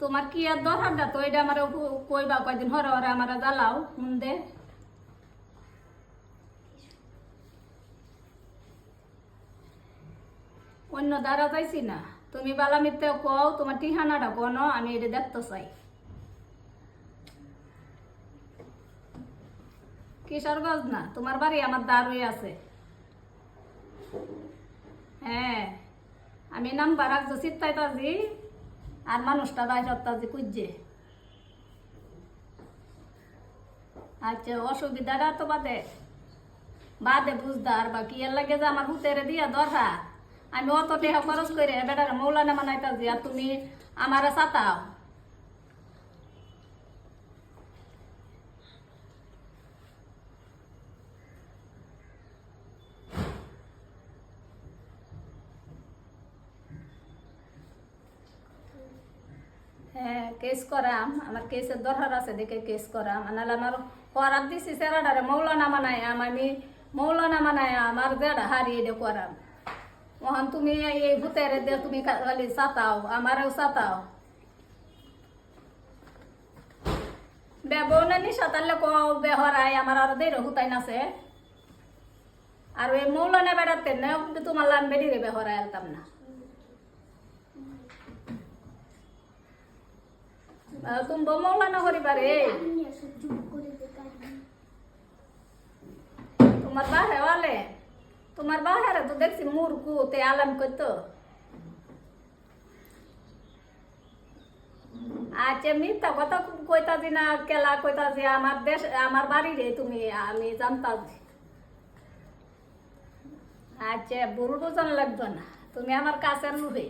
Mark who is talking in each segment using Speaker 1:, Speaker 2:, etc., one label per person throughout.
Speaker 1: তোমার কি আর তো এটা আমার কইবা কয়দিন হরে হরে আমার জ্বালাও মুন্দে অন্য দ্বারা যাইছি না। তুমি বালা মিথ্যে কও, তোমার ঠিকানাটা কোন আমি এটা দেখতে চাই। কিশোরগঞ্জ না, তোমার বাড়ি আমার দাঁড়িয়ে আছে হ্যাঁ আমি নাম বারাক জসিদ তাজি, আর মানুষটা দায় সত্তাজি কুজে আচ্ছা অসুবিধাটা তো বাদে বাদে বুঝদার বা কি এর লাগে যে আমার হুতেরে দিয়া দরকার। আমি অত টেহা খরচ করে বেটার মৌলানা মানাইতাজি আর তুমি আমারে সাতাও। হ্যাঁ কেস করাম। আমার কেসের দরকার আছে, দেখে কেস করাম। আনালে আমার করার দিছি সেরাডারে মৌলানা মানায় আম মৌলানা মানায় আমার দেড় হারিয়ে দে করাম। মহান, তুমি এই ভূতের দিয়ে তুমি খালি সাতাও আমারও সাতাও বেবনে নি সাতালে ক বেহরাই আমার আর দেড় হুতাই নাছে আর এই মৌলানা বেড়াতে না তোমার লান বেড়ি রে বেহরাই আলতাম না। তুমি মৌলানা করিবারে তোমার বাহে ওয়ালে, তোমার বাহারে তো দেখছি মুরকু তে আলাম করতো আচ্ছা মিথ্যা কথা কইতা দি না, কেলা কইতা যে আমার দেশ, আমার বাড়ি রে তুমি, আমি জানতাম। আচ্ছা বুড়ো বোঝানো লাগতো না, তুমি আমার কাছের লুহে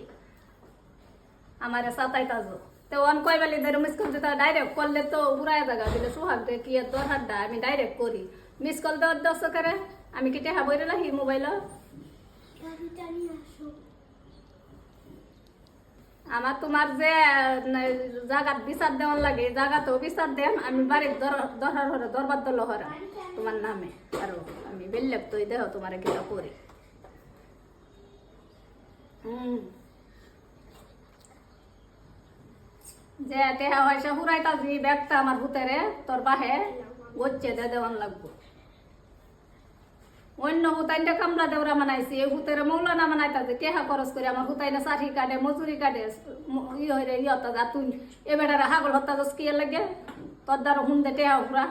Speaker 1: আমারে সাতাইতাজো তো অন কয় বেলি ধরে মিস কল দিতে ডাইরেক্ট করলে তো উড়ায় জায়গা দিলে দে কি তোর হাড্ডা, আমি ডাইরেক্ট করি। মিস কল দেওয়ার দশ করে আমি কি টেহা বইরে রাখি মোবাইল আমার তোমার যে জাগাত বিচার দেওয়ার লাগে জাগাতেও বিচার দেন, আমি বাড়ির দরকার হরে দরবার দল হরা। তোমার নামে, আর আমি বেল্লেক তো দেহ তোমার কিটা করি। হুম। যে টেহা হয়েছে হুরাইতা দি ব্যাগটা আমার ভূতেরে, তোর বাহে গচ্ছে দে দেওয়ান লাগবো। অন্য হুতাইনটা কামলা দেওরা মানাইছি এই হুতেরে মৌলানা মানাইতা যে টেহা খরচ করে আমার হুতাইনে চাঠি কাটে, মজুরি কাটে ই হয়ে ইয়তা যা তুই, এ বেটারে হাগল হত্যা দোষ কি লাগে, তোর দ্বারা হুন্দে টেহা হুরা।